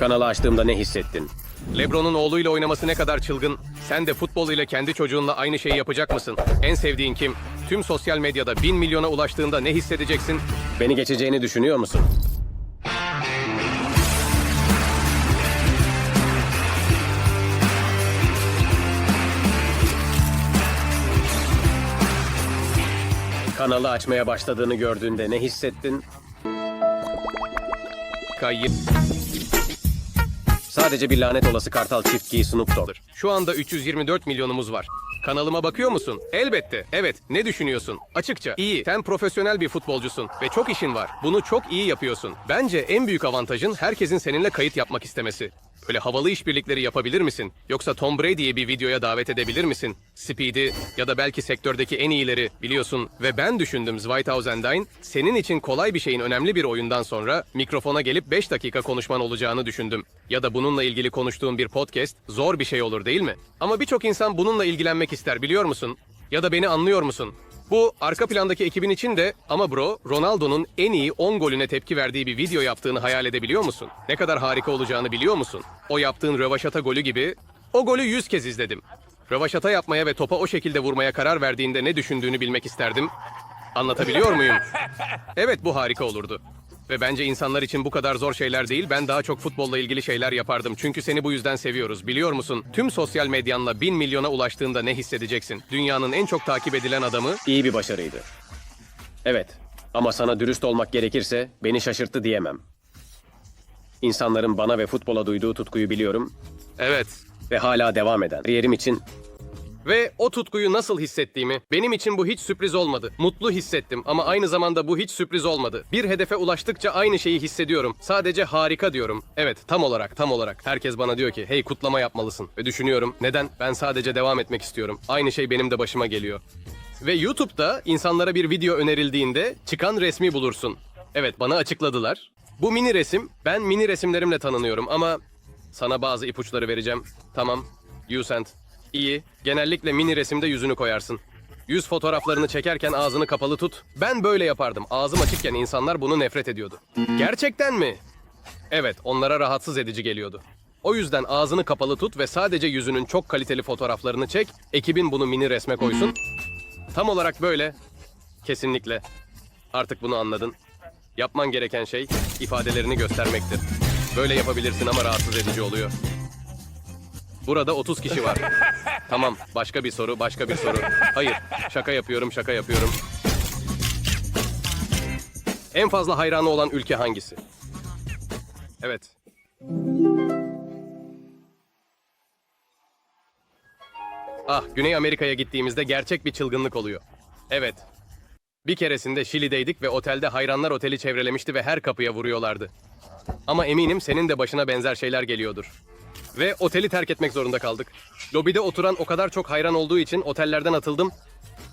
Kanalı açtığımda ne hissettin? Lebron'un oğluyla oynaması ne kadar çılgın. Sen de futbol ile kendi çocuğunla aynı şeyi yapacak mısın? En sevdiğin kim? Tüm sosyal medyada 1000 milyona ulaştığında ne hissedeceksin? Beni geçeceğini düşünüyor musun? Kanalı açmaya başladığını gördüğünde ne hissettin? Kayıp. Sadece bir lanet olası kartal çiftliği Snoop Dogg. Şu anda 324 milyonumuz var. Kanalıma bakıyor musun? Elbette. Evet. Ne düşünüyorsun? Açıkça. İyi. Sen profesyonel bir futbolcusun ve çok işin var. Bunu çok iyi yapıyorsun. Bence en büyük avantajın herkesin seninle kayıt yapmak istemesi. Böyle havalı işbirlikleri yapabilir misin? Yoksa Tom Brady'yi bir videoya davet edebilir misin? Speed'i ya da belki sektördeki en iyileri biliyorsun. Ve ben düşündüm Zweitausendine, senin için kolay bir şeyin önemli bir oyundan sonra mikrofona gelip 5 dakika konuşman olacağını düşündüm. Ya da bununla ilgili konuştuğum bir podcast zor bir şey olur değil mi? Ama birçok insan bununla ilgilenmek ister biliyor musun? Ya da beni anlıyor musun? Bu arka plandaki ekibin için de ama bro Ronaldo'nun en iyi 10 golüne tepki verdiği bir video yaptığını hayal edebiliyor musun? Ne kadar harika olacağını biliyor musun? O yaptığın rövaşata golü gibi o golü 100 kez izledim. Rövaşata yapmaya ve topa o şekilde vurmaya karar verdiğinde ne düşündüğünü bilmek isterdim. Anlatabiliyor muyum? Evet bu harika olurdu. Ve bence insanlar için bu kadar zor şeyler değil, ben daha çok futbolla ilgili şeyler yapardım. Çünkü seni bu yüzden seviyoruz, biliyor musun? Tüm sosyal medyanla 1000 milyona ulaştığında ne hissedeceksin? Dünyanın en çok takip edilen adamı İyi bir başarıydı. Evet ama sana dürüst olmak gerekirse beni şaşırttı diyemem. İnsanların bana ve futbola duyduğu tutkuyu biliyorum Evet. ve hala devam eden. Kariyerim için Ve o tutkuyu nasıl hissettiğimi, benim için bu hiç sürpriz olmadı. Mutlu hissettim ama aynı zamanda bu hiç sürpriz olmadı. Bir hedefe ulaştıkça aynı şeyi hissediyorum. Sadece harika diyorum. Evet, tam olarak, tam olarak. Herkes bana diyor ki, hey kutlama yapmalısın. Ve düşünüyorum, neden? Ben sadece devam etmek istiyorum. Aynı şey benim de başıma geliyor. Ve YouTube'da insanlara bir video önerildiğinde çıkan resmi bulursun. Evet, bana açıkladılar. Bu mini resim, ben mini resimlerimle tanınıyorum ama sana bazı ipuçları vereceğim. Tamam, you sent. İyi. Genellikle mini resimde yüzünü koyarsın. Yüz fotoğraflarını çekerken ağzını kapalı tut. Ben böyle yapardım. Ağzım açıkken insanlar bunu nefret ediyordu. Gerçekten mi? Evet, onlara rahatsız edici geliyordu. O yüzden ağzını kapalı tut ve sadece yüzünün çok kaliteli fotoğraflarını çek. Ekibin bunu mini resme koysun. Tam olarak böyle. Kesinlikle. Artık bunu anladın. Yapman gereken şey ifadelerini göstermektir. Böyle yapabilirsin ama rahatsız edici oluyor. Burada 30 kişi var. Tamam, başka bir soru, başka bir soru. Hayır, şaka yapıyorum, şaka yapıyorum. En fazla hayranı olan ülke hangisi? Evet. Ah, Güney Amerika'ya gittiğimizde gerçek bir çılgınlık oluyor. Evet. Bir keresinde Şili'deydik ve otelde hayranlar oteli çevrelemişti ve her kapıya vuruyorlardı. Ama eminim senin de başına benzer şeyler geliyordur. Ve oteli terk etmek zorunda kaldık. Lobide oturan o kadar çok hayran olduğu için otellerden atıldım.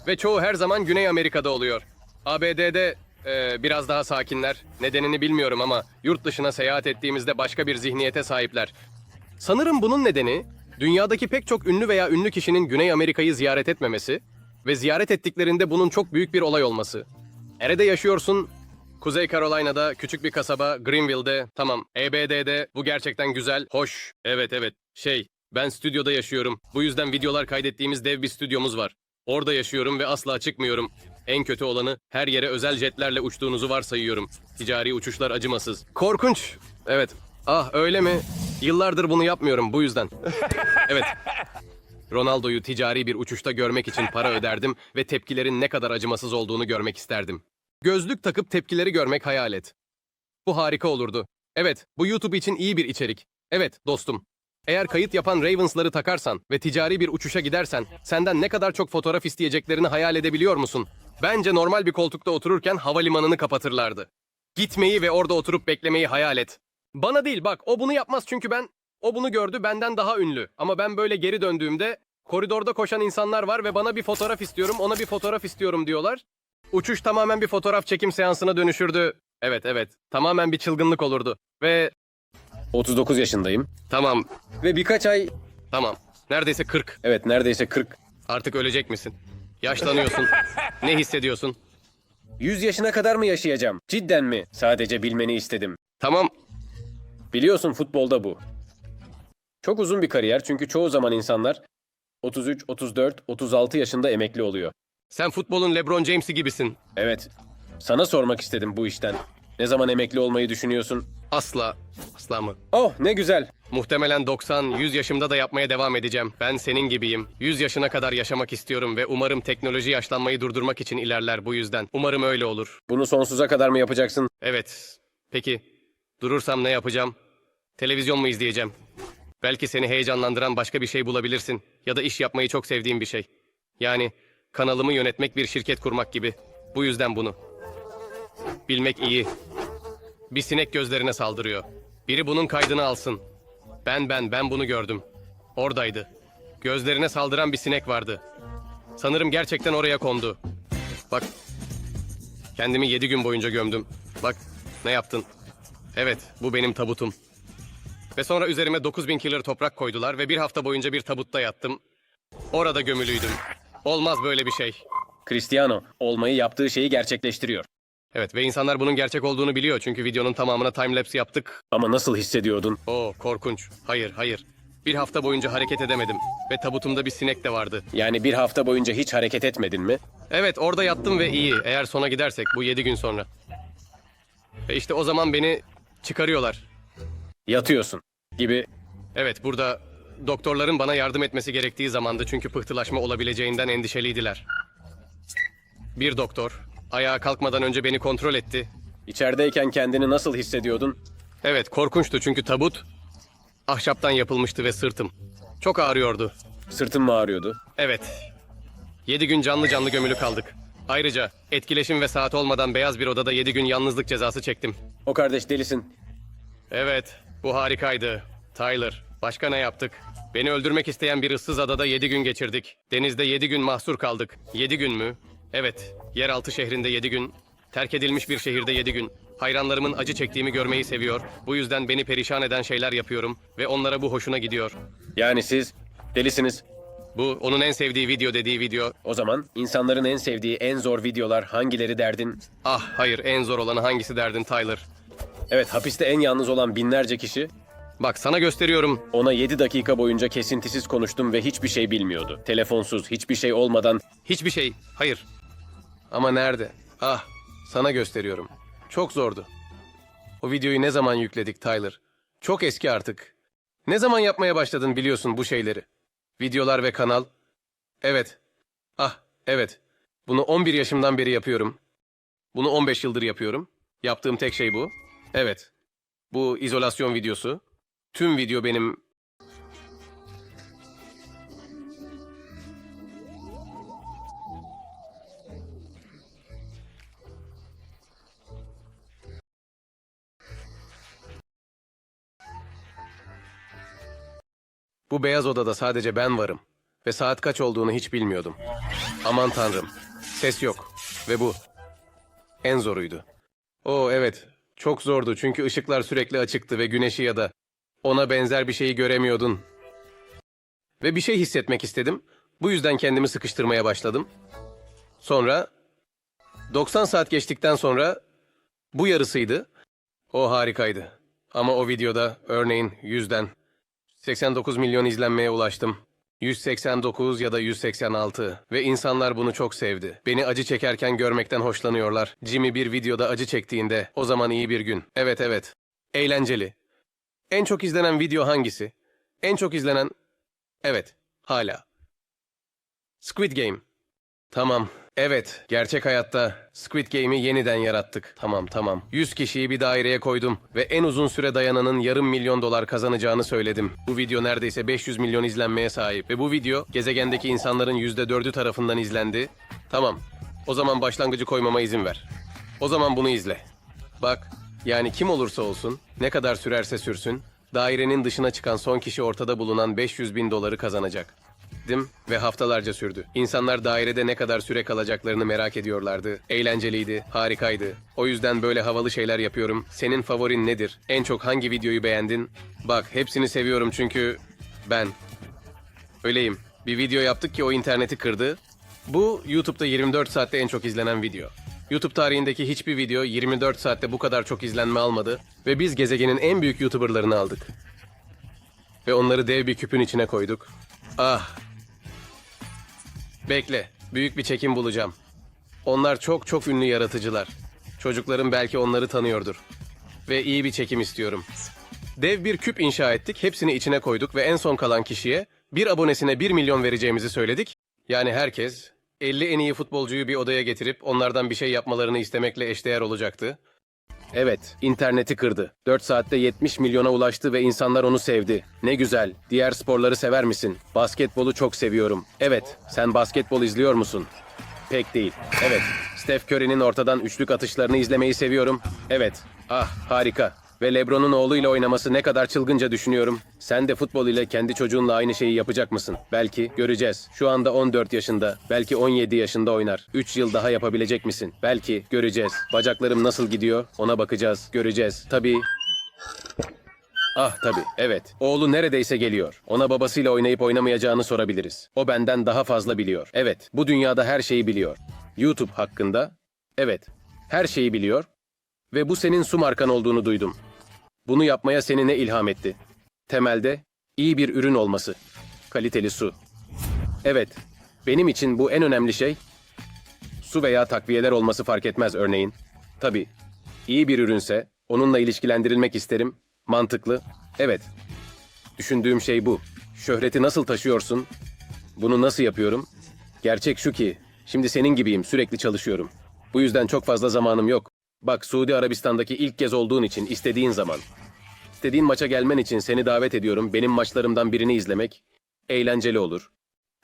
Ve çoğu her zaman Güney Amerika'da oluyor. ABD'de e, biraz daha sakinler. Nedenini bilmiyorum ama yurt dışına seyahat ettiğimizde başka bir zihniyete sahipler. Sanırım bunun nedeni dünyadaki pek çok ünlü veya ünlü kişinin Güney Amerika'yı ziyaret etmemesi ve ziyaret ettiklerinde bunun çok büyük bir olay olması. Nerede yaşıyorsun? Kuzey Carolina'da küçük bir kasaba Greenville'de tamam EBD'de bu gerçekten güzel hoş evet evet şey ben stüdyoda yaşıyorum bu yüzden videolar kaydettiğimiz dev bir stüdyomuz var orada yaşıyorum ve asla çıkmıyorum en kötü olanı her yere özel jetlerle uçtuğunuzu varsayıyorum ticari uçuşlar acımasız. Korkunç evet ah öyle mi? Yıllardır bunu yapmıyorum bu yüzden. Evet Ronaldo'yu ticari bir uçuşta görmek için para öderdim ve tepkilerin ne kadar acımasız olduğunu görmek isterdim. Gözlük takıp tepkileri görmek hayal et. Bu harika olurdu. Evet, bu YouTube için iyi bir içerik. Evet, dostum. Eğer kayıt yapan Ravens'ları takarsan ve ticari bir uçuşa gidersen, senden ne kadar çok fotoğraf isteyeceklerini hayal edebiliyor musun? Bence normal bir koltukta otururken havalimanını kapatırlardı. Gitmeyi ve orada oturup beklemeyi hayal et. Bana değil bak, o bunu yapmaz çünkü ben... O bunu gördü benden daha ünlü. Ama ben böyle geri döndüğümde koridorda koşan insanlar var ve bana bir fotoğraf istiyorum, ona bir fotoğraf istiyorum diyorlar. Uçuş tamamen bir fotoğraf çekim seansına dönüşürdü. Evet evet. Tamamen bir çılgınlık olurdu. Ve 39 yaşındayım tamam. ve birkaç ay Tamam. Neredeyse 40. evet neredeyse 40 Artık ölecek misin? Yaşlanıyorsun. ne hissediyorsun? 100 yaşına kadar mı yaşayacağım? Cidden mi? Sadece bilmeni istedim. Tamam. Biliyorsun futbolda bu. Çok uzun bir kariyer çünkü çoğu zaman insanlar 33, 34, 36 yaşında emekli oluyor. Sen futbolun LeBron James'i gibisin. Evet. Sana sormak istedim bu işten. Ne zaman emekli olmayı düşünüyorsun? Asla. Asla mı? Oh ne güzel. Muhtemelen 90-100 yaşımda da yapmaya devam edeceğim. Ben senin gibiyim. 100 yaşına kadar yaşamak istiyorum ve umarım teknoloji yaşlanmayı durdurmak için ilerler bu yüzden. Umarım öyle olur. Bunu sonsuza kadar mı yapacaksın? Evet. Peki. Durursam ne yapacağım? Televizyon mu izleyeceğim? Belki seni heyecanlandıran başka bir şey bulabilirsin. Ya da iş yapmayı çok sevdiğim bir şey. Yani kanalımı yönetmek bir şirket kurmak gibi. Bu yüzden bunu. Bilmek iyi. Bir sinek gözlerine saldırıyor. Biri bunun kaydını alsın. Ben ben ben bunu gördüm. Oradaydı. Gözlerine saldıran bir sinek vardı. Sanırım gerçekten oraya kondu. Bak Kendimi yedi gün boyunca gömdüm. Bak ne yaptın? Evet bu benim tabutum. Ve sonra üzerime 9000 kilo toprak koydular ve bir hafta boyunca bir tabutta yattım. Orada gömülüydüm. Olmaz böyle bir şey. Cristiano olmayı yaptığı şeyi gerçekleştiriyor. Evet ve insanlar bunun gerçek olduğunu biliyor çünkü videonun tamamına timelapse yaptık. Ama nasıl hissediyordun? Oo korkunç. Hayır hayır. Bir hafta boyunca hareket edemedim. Ve tabutumda bir sinek de vardı. Yani bir hafta boyunca hiç hareket etmedin mi? Evet orada yattım ve iyi. Eğer sona gidersek bu yedi gün sonra. Ve işte o zaman beni çıkarıyorlar. Yatıyorsun gibi. Evet, burada doktorların bana yardım etmesi gerektiği zamandı çünkü pıhtılaşma olabileceğinden endişeliydiler. Bir doktor ayağa kalkmadan önce beni kontrol etti. İçerideyken kendini nasıl hissediyordun? Evet, korkunçtu çünkü tabut ahşaptan yapılmıştı ve sırtım çok ağrıyordu. Sırtın mı ağrıyordu? Evet. Yedi gün canlı canlı gömülü kaldık. Ayrıca etkileşim ve saat olmadan beyaz bir odada yedi gün yalnızlık cezası çektim. O kardeş delisin. Evet, bu harikaydı. Tyler, başka ne yaptık? Beni öldürmek isteyen bir ıssız adada yedi gün geçirdik. Denizde yedi gün mahsur kaldık. Yedi gün mü? Evet, yeraltı şehrinde yedi gün. Terk edilmiş bir şehirde yedi gün. Hayranlarımın acı çektiğimi görmeyi seviyor. Bu yüzden beni perişan eden şeyler yapıyorum ve onlara bu hoşuna gidiyor. Yani siz delisiniz. Bu onun en sevdiği video dediği video. O zaman insanların en sevdiği en zor videolar hangileri derdin? Ah hayır en zor olanı hangisi derdin Tyler? Evet hapiste en yalnız olan binlerce kişi Bak sana gösteriyorum. ona 7 dakika boyunca kesintisiz konuştum ve hiçbir şey bilmiyordu. Telefonsuz, hiçbir şey olmadan Hiçbir şey. Hayır. Ama nerede? Ah, sana gösteriyorum. Çok zordu. O videoyu ne zaman yükledik Tyler? Çok eski artık. Ne zaman yapmaya başladın biliyorsun bu şeyleri? Videolar ve kanal? Evet. Ah, evet. Bunu 11 yaşımdan beri yapıyorum. Bunu 15 yıldır yapıyorum. Yaptığım tek şey bu. Evet. Bu izolasyon videosu. Tüm video benim Bu beyaz odada sadece ben varım. Ve saat kaç olduğunu hiç bilmiyordum. Aman tanrım. Ses yok. Ve bu. En zoruydu. Oo evet. Çok zordu çünkü ışıklar sürekli açıktı ve güneşi ya da ona benzer bir şeyi göremiyordun. Ve bir şey hissetmek istedim. Bu yüzden kendimi sıkıştırmaya başladım. Sonra 90 saat geçtikten sonra bu yarısıydı. O harikaydı. Ama o videoda örneğin yüzden 89 milyon izlenmeye ulaştım. 189 ya da 186 ve insanlar bunu çok sevdi. Beni acı çekerken görmekten hoşlanıyorlar. Jimmy bir videoda acı çektiğinde o zaman iyi bir gün. Evet evet. Eğlenceli. En çok izlenen video hangisi? En çok izlenen... Evet, hala. Squid Game. Tamam. Evet, gerçek hayatta Squid Game'i yeniden yarattık. Tamam, tamam. 100 kişiyi bir daireye koydum ve en uzun süre dayananın yarım milyon dolar kazanacağını söyledim. Bu video neredeyse 500 milyon izlenmeye sahip ve bu video gezegendeki insanların %4'ü tarafından izlendi. Tamam. O zaman başlangıcı koymama izin ver. O zaman bunu izle. Bak, yani kim olursa olsun, ne kadar sürerse sürsün, dairenin dışına çıkan son kişi ortada bulunan 500 bin doları kazanacak. Dim ve haftalarca sürdü. İnsanlar dairede ne kadar süre kalacaklarını merak ediyorlardı. Eğlenceliydi, harikaydı. O yüzden böyle havalı şeyler yapıyorum. Senin favorin nedir? En çok hangi videoyu beğendin? Bak, hepsini seviyorum çünkü ben öyleyim. Bir video yaptık ki o interneti kırdı. Bu YouTube'da 24 saatte en çok izlenen video. YouTube tarihindeki hiçbir video 24 saatte bu kadar çok izlenme almadı ve biz gezegenin en büyük YouTuber'larını aldık. Ve onları dev bir küpün içine koyduk. Ah. Bekle, büyük bir çekim bulacağım. Onlar çok çok ünlü yaratıcılar. Çocukların belki onları tanıyordur. Ve iyi bir çekim istiyorum. Dev bir küp inşa ettik, hepsini içine koyduk ve en son kalan kişiye bir abonesine 1 milyon vereceğimizi söyledik. Yani herkes 50 en iyi futbolcuyu bir odaya getirip onlardan bir şey yapmalarını istemekle eşdeğer olacaktı. Evet, interneti kırdı. 4 saatte 70 milyona ulaştı ve insanlar onu sevdi. Ne güzel. Diğer sporları sever misin? Basketbolu çok seviyorum. Evet, sen basketbol izliyor musun? Pek değil. Evet, Steph Curry'nin ortadan üçlük atışlarını izlemeyi seviyorum. Evet, ah harika. Ve LeBron'un oğluyla oynaması ne kadar çılgınca düşünüyorum. Sen de futbol ile kendi çocuğunla aynı şeyi yapacak mısın? Belki göreceğiz. Şu anda 14 yaşında, belki 17 yaşında oynar. 3 yıl daha yapabilecek misin? Belki göreceğiz. Bacaklarım nasıl gidiyor? Ona bakacağız. Göreceğiz. Tabii Ah tabii, evet. Oğlu neredeyse geliyor. Ona babasıyla oynayıp oynamayacağını sorabiliriz. O benden daha fazla biliyor. Evet, bu dünyada her şeyi biliyor. YouTube hakkında, evet, her şeyi biliyor. Ve bu senin su markan olduğunu duydum. Bunu yapmaya seni ne ilham etti? Temelde, iyi bir ürün olması. Kaliteli su. Evet, benim için bu en önemli şey. Su veya takviyeler olması fark etmez örneğin. Tabii, iyi bir ürünse onunla ilişkilendirilmek isterim. Mantıklı. Evet. Düşündüğüm şey bu. Şöhreti nasıl taşıyorsun? Bunu nasıl yapıyorum? Gerçek şu ki, şimdi senin gibiyim, sürekli çalışıyorum. Bu yüzden çok fazla zamanım yok. Bak Suudi Arabistan'daki ilk kez olduğun için istediğin zaman. İstediğin maça gelmen için seni davet ediyorum. Benim maçlarımdan birini izlemek eğlenceli olur.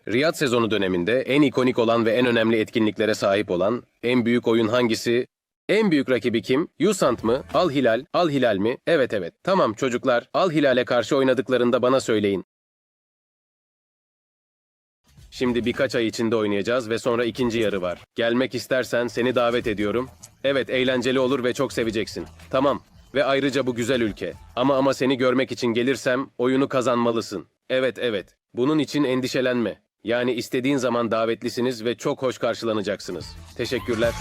Riyad sezonu döneminde en ikonik olan ve en önemli etkinliklere sahip olan en büyük oyun hangisi? En büyük rakibi kim? Yusant mı? Al Hilal? Al Hilal mi? Evet evet. Tamam çocuklar. Al Hilal'e karşı oynadıklarında bana söyleyin. Şimdi birkaç ay içinde oynayacağız ve sonra ikinci yarı var. Gelmek istersen seni davet ediyorum. Evet eğlenceli olur ve çok seveceksin. Tamam. Ve ayrıca bu güzel ülke. Ama ama seni görmek için gelirsem oyunu kazanmalısın. Evet evet. Bunun için endişelenme. Yani istediğin zaman davetlisiniz ve çok hoş karşılanacaksınız. Teşekkürler.